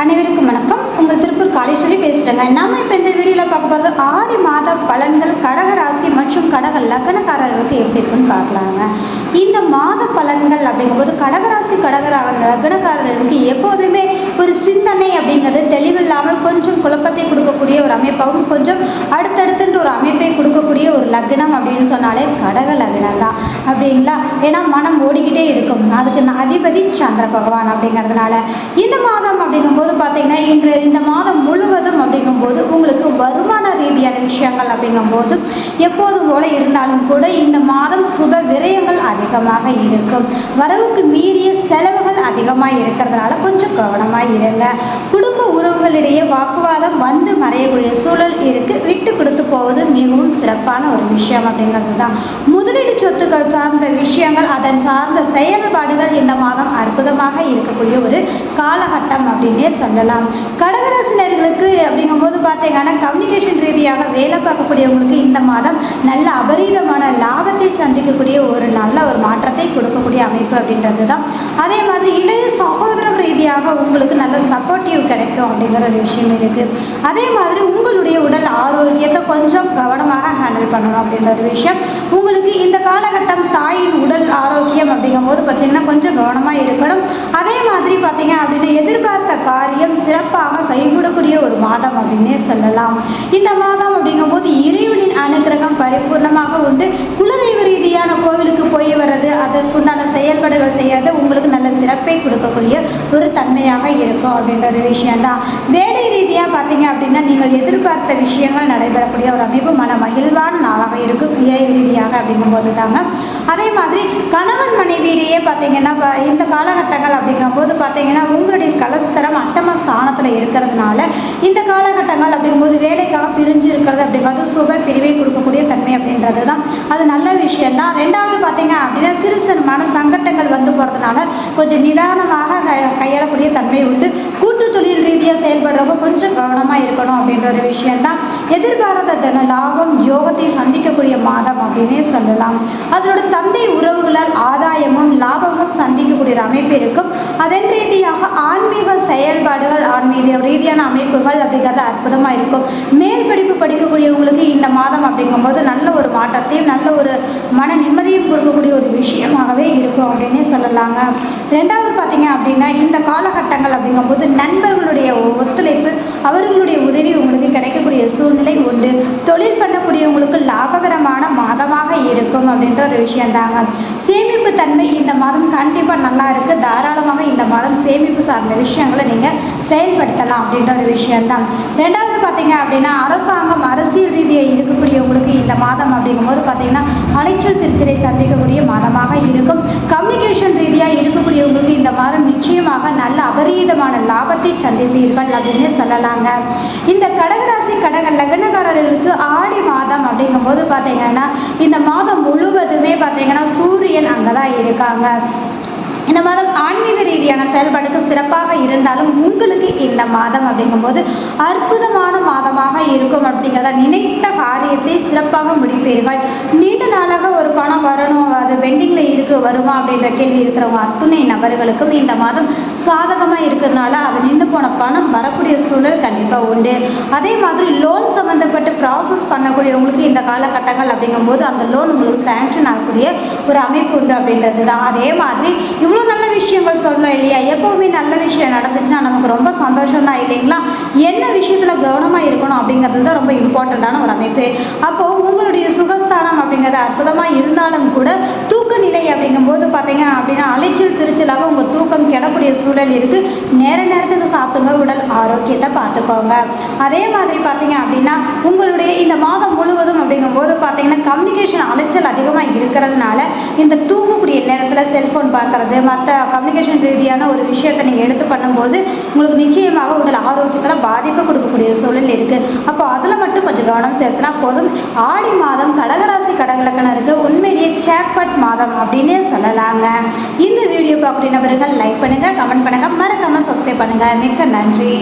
அனைவருக்கும் வணக்கம். உங்கள் திருப்பூர் காலேஸ்வரி பேசுகிறேங்க நம்ம இப்போ இந்த வீடியோவில் பார்க்க போகிறது ஆடி மாத பலன்கள் கடகராசி மற்றும் கடக லக்னக்காரர்களுக்கு எப்படி இருக்குன்னு பார்க்கலாங்க. இந்த மாத பலன்கள் அப்படிங்கும்போது கடகராசி கடக லக்னக்காரர்களுக்கு எப்போதுமே ஒரு சிந்தனை அப்படிங்கிறது தெளிவில்லாமல் கொஞ்சம் குழப்பத்தை கொடுக்கக்கூடிய ஒரு அமைப்பாகவும் கொஞ்சம் கொடுக்கக்கூடிய ஒரு லக்னம் அப்படின்னு சொன்னாலே கடக லக்னம் தான். அப்படிங்களா? ஏன்னா மனம் ஓடிக்கிட்டே இருக்கும். அதுக்கு அதிபதி சந்திர பகவான் அப்படிங்கிறதுனால. இந்த மாதம் அப்படிங்கும்போது பார்த்தீங்கன்னா இன்று இந்த மாதம் முழுவதும் அப்படிங்கும்போது உங்களுக்கு வருமான ரீதியான விஷயங்கள் அப்படிங்கும்போது எப்போதும் போல இருந்தாலும் கூட இந்த மாதம் சுப விரயங்கள் அதிகமாக இருக்கும். வரவுக்கு மீறிய செலவுகள் அதிகமாக இருக்கிறதுனால கொஞ்சம் கவனமாக இருங்க. குடும்ப உறவுகளிடையே வாக்குவாதம் வந்து மறையக்கூடிய சூழல் இருக்கு. விட்டு கொடுத்து போவது மிகவும் சிறப்பான ஒரு விஷயம் அப்படிங்கிறது தான் முதலீடு சொத்துக்கள் சார்ந்த விஷயங்கள் அதன் சார்ந்த செயல்பாடுகள் இந்த மாதம் அற்புதமாக இருக்கக்கூடிய ஒரு காலகட்டம் அப்படின்னே சொல்லலாம். கடகராசினர்களுக்கு அப்படிங்கும்போது பார்த்தீங்கன்னா கம்யூனிகேஷன் ரீதியாக வேலை பார்க்கக்கூடியவங்களுக்கு இந்த மாதம் நல்ல அபரீதமான லாபத்தை சந்திக்கக்கூடிய ஒரு நல்ல ஒரு மாற்றத்தை கொடுக்கக்கூடிய அமைப்பு அப்படின்றது தான் அதே மாதிரி இளைய சகோதரம் ரீதியாக உங்களுக்கு நல்ல சப்போர்ட்டிவ் கிடைக்கும் அப்படிங்கிற ஒரு விஷயம் இருக்குது அதே மாதிரி உங்களுடைய உடல் ஆரோக்கியத்தை கொஞ்சம் கவனமாக ஹேண்டில் பண்ணணும் அப்படின்ற ஒரு விஷயம். உங்களுக்கு இந்த காலகட்டம் தாயின் உடல் ஆரோக்கியம் அப்படிங்கும்போது பார்த்தீங்கன்னா கொஞ்சம் கவனமாக இருக்கணும். அதே மாதிரி பார்த்தீங்க அப்படின்னா எதிர்பார்த்த காரியம் சிறப்பாக கைகூடக்கூடிய ஒரு மாதம் அப்படின்னே சொல்லலாம். இந்த மாதம் அப்படிங்கும்போது ஒரு இருக்கும் அப்படின்ற ஒரு விஷயம்தான் வேலை ரீதியாக பார்த்தீங்க அப்படின்னா நீங்கள் எதிர்பார்த்த விஷயங்கள் நடைபெறக்கூடிய ஒரு அமைப்பு மன மகிழ்வான நாளாக இருக்கும். வேலை ரீதியாக அப்படிங்கும்போது தாங்க. அதே மாதிரி கணவன் மனைவியிலேயே பார்த்தீங்கன்னா இந்த காலகட்டங்கள் அப்படிங்கும்போது பார்த்தீங்கன்னா உங்களுடைய கலஸ்தரம் அட்டம ஸ்தானத்தில் இருக்கிறதுனால இந்த காலகட்டங்கள் அப்படிங்கும்போது வேலைக்காக பிரிஞ்சு இருக்கிறது அப்படிங்கிறது சுப பிரிவை கொடுக்கும் அப்படின்றது தான் அது நல்ல விஷயம்தான். ரெண்டாவது பார்த்தீங்க அப்படின்னா சிறு சிறு மன சங்கட்டங்கள் வந்து போகிறதுனால கொஞ்சம் நிதானமாக கை கையாளக்கூடிய தன்மை உண்டு. கூட்டு தொழில் ரீதியாக செயல்படுறவங்க கொஞ்சம் கவனமாக இருக்கணும் அப்படின்ற ஒரு விஷயம்தான். எதிர்பாராத தன லாபம் யோகத்தை சந்திக்கக்கூடிய மாதம் அப்படின்னே சொல்லலாம். அதனோட தந்தை உறவுகளால் ஆதாயமும் லாபமும் சந்திக்கக்கூடிய ஒரு அமைப்பு இருக்கும். அதன் ரீதியாக ஆன்மீக செயல்பாடுகள் ஆன்மீக ரீதியான அமைப்புகள் அப்படிங்கிறது அற்புதமாக இருக்கும். மேல் படிப்பு படிக்கக்கூடியவங்களுக்கு இந்த மாதம் அப்படிங்கும்போது நல்ல ஒரு மாற்றத்தையும் நல்ல ஒரு மன நிம்மதியும் கொடுக்கக்கூடிய ஒரு விஷயமாகவே இருக்கும் அப்படின்னே சொல்லலாங்க. ரெண்டாவது பார்த்தீங்க அப்படின்னா இந்த காலகட்டங்கள் அப்படிங்கும்போது நண்பர்களுடைய ஒத்துழைப்பு அவர்களுடைய உதவி உங்களுக்கு கிடைக்கக்கூடிய சூழ்நிலை உண்டு. தொழில் பண்ண அப்படின்ற ஒரு விஷயந்தாங்க சேமிப்பு தன்மை இந்த மாதம் கண்டிப்பாக நல்லா இருக்குது தாராளமாக இந்த மாதம் சேமிப்பு சார்ந்த விஷயங்களை நீங்கள் செயல்படுத்தலாம் அப்படின்ற ஒரு விஷயந்தான் ரெண்டாவது பார்த்தீங்க அப்படின்னா அரசாங்கம் அரசியல் ரீதியாக இருக்கக்கூடியவங்களுக்கு இந்த மாதம் அப்படிங்கும்போது பார்த்தீங்கன்னா அலைச்சல் திருச்சலை சந்திக்கக்கூடிய மாதமாக இருக்கும். கம்யூனிகேஷன் ரீதியாக இருக்கக்கூடியவங்களுக்கு இந்த மாதம் நிச்சயமாக நல்ல அபரீதமான லாபத்தை சந்திப்பீர்கள் அப்படின்னு சொல்லலாங்க. இந்த கடகராசி கடக லக்னக்காரர்களுக்கு ஆடி மாதம் அப்படிங்கும்போது பார்த்தீங்கன்னா இந்த மாதம் முழுவதுமே பார்த்தீங்கன்னா சூரியன் அங்கே தான் இருக்காங்க. இந்த மாதம் ஆன்மீக ரீதியான செயல்பாடுக்கு சிறப்பாக இருந்தாலும் உங்களுக்கு இந்த மாதம் அப்படிங்கும்போது அற்புதமான மாதமாக இருக்கும் அப்படிங்கிறத நினைத்த காரியத்தை சிறப்பாக முடிப்பீர்கள். நீண்ட நாள் பணம் வரணும் அது பெண்டிங்கில் இருக்கு வருமா அப்படின்ற கேள்வி இருக்கிறவங்க அத்துணை நபர்களுக்கும் இந்த மாதம் சாதகமாக இருக்கிறதுனால அது நின்று போன பணம் வரக்கூடிய சூழல் கண்டிப்பாக உண்டு. அதே மாதிரி லோன் சம்மந்தப்பட்டு ப்ராசஸ் பண்ணக்கூடியவங்களுக்கு இந்த காலகட்டங்கள் அப்படிங்கும்போது அந்த லோன் உங்களுக்கு சேங்ஷன் ஆகக்கூடிய ஒரு அமைப்பு உண்டு அப்படின்றது தான் அதே மாதிரி இவ்வளோ நல்ல விஷயங்கள் சொல்லணும் இல்லையா? எப்போவுமே நல்ல விஷயம் நடந்துச்சுன்னா நமக்கு ரொம்ப சந்தோஷம் தான் இல்லைங்களா? என்ன விஷயத்தில் கவனமாக இருக்கணும் அப்படிங்கிறது தான் ரொம்ப இம்பார்ட்டண்ட்டான ஒரு அமைப்பு. அப்போது உங்களுடைய சுகஸ்தானம் அப்படிங்கிறது அற்புதமாக இரு கூட தூக்க நிலை அப்படிங்கும்போது பார்த்தீங்க அப்படின்னா அலைச்சல் திருச்சலாக உங்கள் தூக்கம் கெடக்கூடிய சூழல் இருக்குது நேர நேரத்துக்கு சாப்பிடுங்க உடல் ஆரோக்கியத்தை பார்த்துக்கோங்க. அதே மாதிரி பார்த்தீங்க அப்படின்னா உங்களுடைய இந்த மாதம் முழுவதும் அப்படிங்கும்போது பார்த்தீங்கன்னா கம்யூனிகேஷன் அலைச்சல் அதிகமாக இருக்கிறதுனால இந்த தூங்கக்கூடிய நேரத்தில் செல்ஃபோன் பார்க்குறது மற்ற கம்யூனிகேஷன் ரீதியான ஒரு விஷயத்தை நீங்கள் எடுத்து பண்ணும்போது உங்களுக்கு நிச்சயமாக உடல் ஆரோக்கியத்தில் பாதிப்பு கொடுக்கக்கூடிய சூழல் இருக்குது அப்போ அதில் மட்டும் கொஞ்சம் கவனம் செலுத்தினா போதும். ஆடி மாதம் கடகராசி கடகலக்கணருக்கு உண்மையிலேயே சேக்பட் மாதம் அப்படின்னே சொல்லலாங்க. இந்த வீடியோ பார்க்கக்கூடிய நபர்கள் லைக் பண்ணுங்கள் கமெண்ட் பண்ணுங்கள் மறக்காமல் சப்ஸ்கிரைப் பண்ணுங்கள் மிக்க நன்றி.